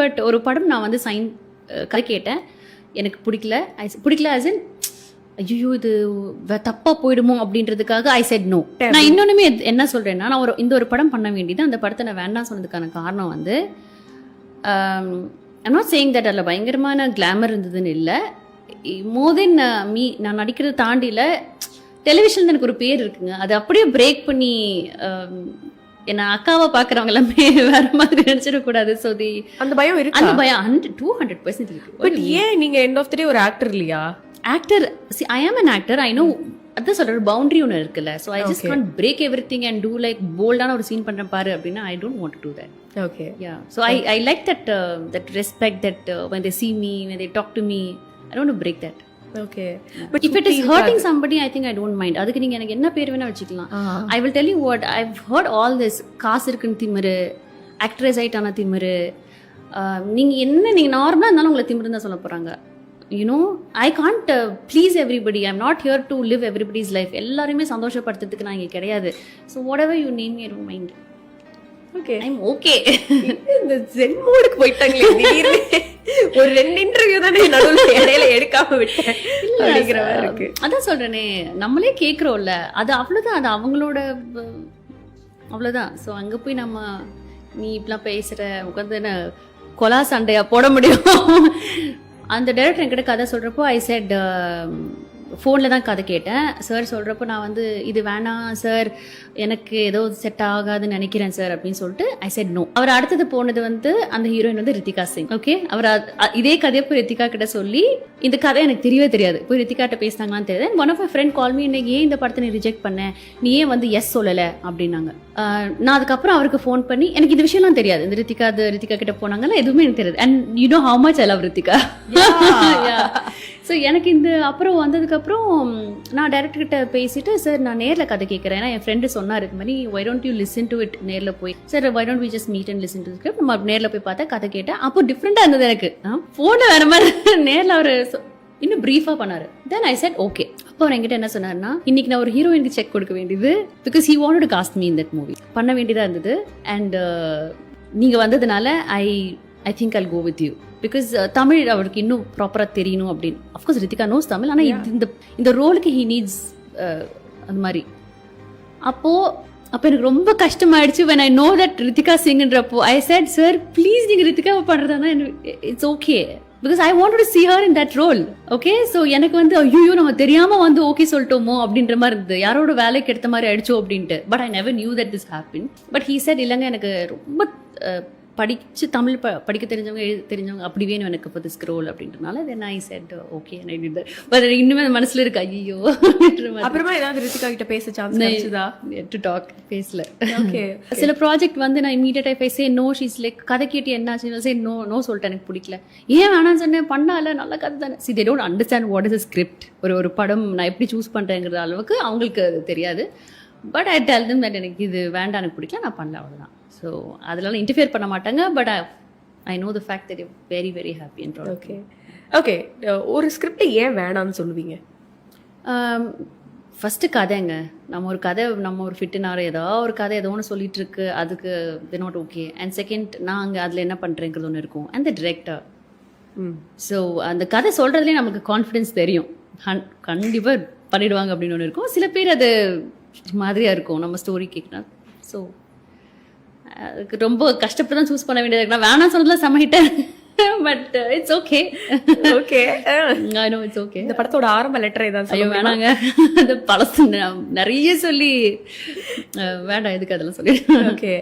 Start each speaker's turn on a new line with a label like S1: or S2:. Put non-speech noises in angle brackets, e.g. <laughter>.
S1: But ஒரு படம் நான் வந்து சைன் கதை கேட்டேன். எனக்கு பிடிக்கல. ஐ பிடிக்கல ஆஸ் இன் ஐயோ இது தப்பா போயிடுமோ அப்படின்றதுக்காக ஐ செட் நோ நான் இன்னொன்னுமே எத்- என்ன சொல்றேன்னா நான் ஒரு இந்த ஒரு படம் பண்ண வேண்டியது அந்த படத்தை நான் வேண்டாம் சொன்னதுக்கான காரணம் வந்து ஐம் நாட் சேயிங் தட் அதில் பயங்கரமான கிளாமர் இருந்ததுன்னு இல்லை. மோர் தென் மீ நான் நடிக்கிறத தாண்டியில் டெலிவிஷனில் எனக்கு ஒரு பேர் இருக்குங்க. அது அப்படியே பிரேக் பண்ணி um, என்ன அக்காவை பார்க்குறவங்க எல்லாமே <laughs> வேற மாதிரி நினச்சிடக்கூடாது ஸோ தி
S2: அந்த பயம் இருக்கு?
S1: அந்த பயம் ஹண்ட்ரட் டூ ஹண்ட்ரட் பர்சன்ட் இருக்கு.
S2: பட் ஏன் நீங்க எண்ட் ஆஃப் த டே ஒரு ஆக்டர் இல்லையா?
S1: ஆக்டர் சி ஐ ஆம் an ஆக்டர் ஐ நோ அதான் சொல்ற பவுண்டரி ஒன்று இருக்குல்ல. So I just. Can break everything and do like போல்டான ஒரு சீன் பண்ணுறேன் பாரு அப்படின்னா I don't want to that
S2: okay
S1: Yeah. So I, I like that uh, that respect that uh, when they see me, when they talk to me, I don't
S2: okay
S1: But if it is hurting somebody, I think I don't mind. அதுக்கு நீங்க எனக்கு என்ன பேர் வேணா வச்சுக்கலாம். I will tell you what I've heard all this காசு இருக்குன்னு திமிரு ஆக்ட்ரஸ் ஆயிட்டான திமிரு. uh, நீங்க என்ன நீங்க நார்மலா இருந்தாலும் உங்களை திமிரு தான் சொல்ல போறாங்க. You know I can't please everybody I'm not here to live everybody's life எல்லாருமே சந்தோஷப்படுத்துறதுக்கு நான் இங்கே கிடையாது. So whatever you name I don't mind
S2: okay
S1: I'm okay
S2: இந்த ஜென் மோடுக்கு போயிட்டாங்களே ஒரு ரெண்டு இன்டர்வியூ தானே நடுவுல இடையில எடுக்காம விட்டேன். அப்படிங்கிற இருக்கு.
S1: அதான் சொல்றேனே நம்மளே கேக்குறோம்ல அது அவ்வளவுதான் அது அவங்களோட அவ்வளவுதான். ஸோ அங்க போய் நம்ம நீ இப்படிலாம் பேசுற உட்காந்து என்ன கொலா சண்டையா போட முடியும்? அந்த டைரக்டர் என்கிட்ட கதை சொல்றப்போ ஐ செட் ஃபோனில் தான் கதை கேட்டேன். சார் சொல்கிறப்போ நான் வந்து இது வேணாம் சார் எனக்கு ஏதோ செட் ஆகாதுன்னு நினைக்கிறேன் சார் அப்படின்னு சொல்லிட்டு ஐ செட் நோ அவர் அடுத்தது போனது வந்து அந்த ஹீரோயின் வந்து ரித்திகா சிங் ஓகே அவர் இதே கதையை போய் ரித்திகா கிட்ட சொல்லி இந்த கதை எனக்கு தெரியவே தெரியாது. போய் ரித்திகாட்ட பேசினாங்களான்னு தெரியாது one of my friend call me இன்னைக்கு ஏன் இந்த படத்தை நீ ரிஜெக்ட் பண்ண? நீ ஏன் வந்து எஸ் சொல்லலை? அப்படின்னாங்க. நான் அதுக்கப்புறம் அவருக்கு ஃபோன் பண்ணி எனக்கு இந்த விஷயம்லாம் தெரியாது. இந்த ரித்திகா அது ரித்திகா கிட்ட போனாங்கல்ல எதுவுமே எனக்கு தெரியாது. And you know how much I love Ritika so எனக்கு இந்த அப்புறம் வந்ததுக்கப்புறம் நான் டேரக்டர்கிட்ட பேசிட்டு சார் நான் நேரில் கதை கேட்குறேன் ஏன்னா என் ஃப்ரெண்டு சொன்னார் இது மாதிரி why don't you listen to it நேரில் போய். Sir why don't we just meet and listen to script நம்ம நேரில் போய் பார்த்தா கதை கேட்டேன். அப்போ டிஃப்ரெண்ட்டாக இருந்தது எனக்கு. ஃபோனில் வேற மாதிரி நேரில் அவர் இன்னும் ப்ரீஃபாக பண்ணார். தென் ஐ செட் ஓகே அப்போ அவர் என்கிட்ட என்ன சொன்னார்னா இன்னைக்கு நான் ஒரு ஹீரோயினுக்கு செக் கொடுக்க வேண்டியது because he wanted cast me in that movie பண்ண வேண்டியதாக இருந்தது. அண்ட் நீங்கள் வந்ததுனால I I think I'll go with you because Tamil அவருக்கு இன்னும் ப்ராப்பராக தெரியணும் அப்படின்னு. அஃப்கோர்ஸ் ரித்திகா நோஸ் தமிழ் ஆனால் இந்த இந்த ரோலுக்கு ஹி நீட்ஸ் அந்த மாதிரி. அப்போ அப்போ எனக்கு ரொம்ப கஷ்டமாயிடுச்சு when I know that Ritika சிங்ன்றப்போ I said sir please நீங்கள் ரித்திகாவை பண்ணுறதானா it's okay because I want to see her in that role okay so எனக்கு வந்து ஐயோ நம்ம தெரியாமல் வந்து ஓகே சொல்லிட்டோமோ? அப்படின்ற மாதிரி இருந்தது. யாரோட வேலைக்கு எடுத்த மாதிரி ஆயிடுச்சோ? அப்படின்ட்டு. But I never knew that this happen but he said இல்லைங்க எனக்கு ரொம்ப படிச்சு தமிழ் ப படிக்க தெரிஞ்சவங்க எழுத தெரிஞ்சவங்க அப்படி வேணும் எனக்கு இப்போ திஸ் ரோல் அப்படின்றனால then I said okay but இன்னுமே மனசுல இருக்கு ஐயோ
S2: அப்புறமா ஏதாவது ரித்திகா கிட்ட பேச சான்ஸ் கிடைச்சதா?
S1: டு டாக் பேசல.
S2: ஓகே
S1: சில ப்ராஜெக்ட் வந்து நான் immediate I say no she's like கதை கேட்டு என்னாச்சு சே நோ நோ சொல்லிட்டேன் எனக்கு பிடிக்கல. ஏன் வேணாம்னு சொன்னேன் பண்ணால நல்ல கதை தானே. See they don't understand what is script ஒரு ஒரு படம் நான் எப்படி சூஸ் பண்ணுறேங்கிற அளவுக்கு அவங்களுக்கு அது தெரியாது. But I tell them that எனக்கு இது வேண்டாம் எனக்கு பிடிக்கல நான் பண்ணல அவ்வளோதான் ஸோ அதெல்லாம் இன்டர்ஃபியர் பண்ண மாட்டாங்க but I know the fact that very very happy and
S2: okay okay ஒரு ஸ்கிரிப்ட் ஏன் வேணாம்னு சொல்லுவீங்க?
S1: ஃபஸ்ட்டு கதைங்க நம்ம ஒரு கதை நம்ம ஒரு ஃபிட்டுனாரோ ஏதோ ஒரு கதை ஏதோ ஒன்று சொல்லிட்டு இருக்கு அதுக்கு the not okay and second நான் அங்கே அதில் என்ன பண்ணுறேங்கிறது ஒன்று இருக்கும். அண்ட் த டிரெக்டர் ஸோ அந்த கதை சொல்கிறதுலேயே நமக்கு கான்ஃபிடென்ஸ் தெரியும். கண்டிப்பாக பண்ணிடுவாங்க அப்படின்னு ஒன்று இருக்கும். சில பேர் அது மாதிரியாக இருக்கும் நம்ம ஸ்டோரி கேட்கணும் ஸோ அதுக்கு ரொம்ப கஷ்டப்பட்டு தான் சூஸ் பண்ண வேண்டியது நான் வேணாம் சொன்னதுல சமைட்டேன் but it's okay
S2: okay
S1: I know it's okay
S2: இந்த படத்தோட ஆரம்ப லெட்டர் ஏதாவது
S1: ஐயோ வேணாங்க. அந்த பழசு நிறைய சொல்லி வேண்டாம் எதுக்கு அதெல்லாம் சொல்லி.
S2: ஓகே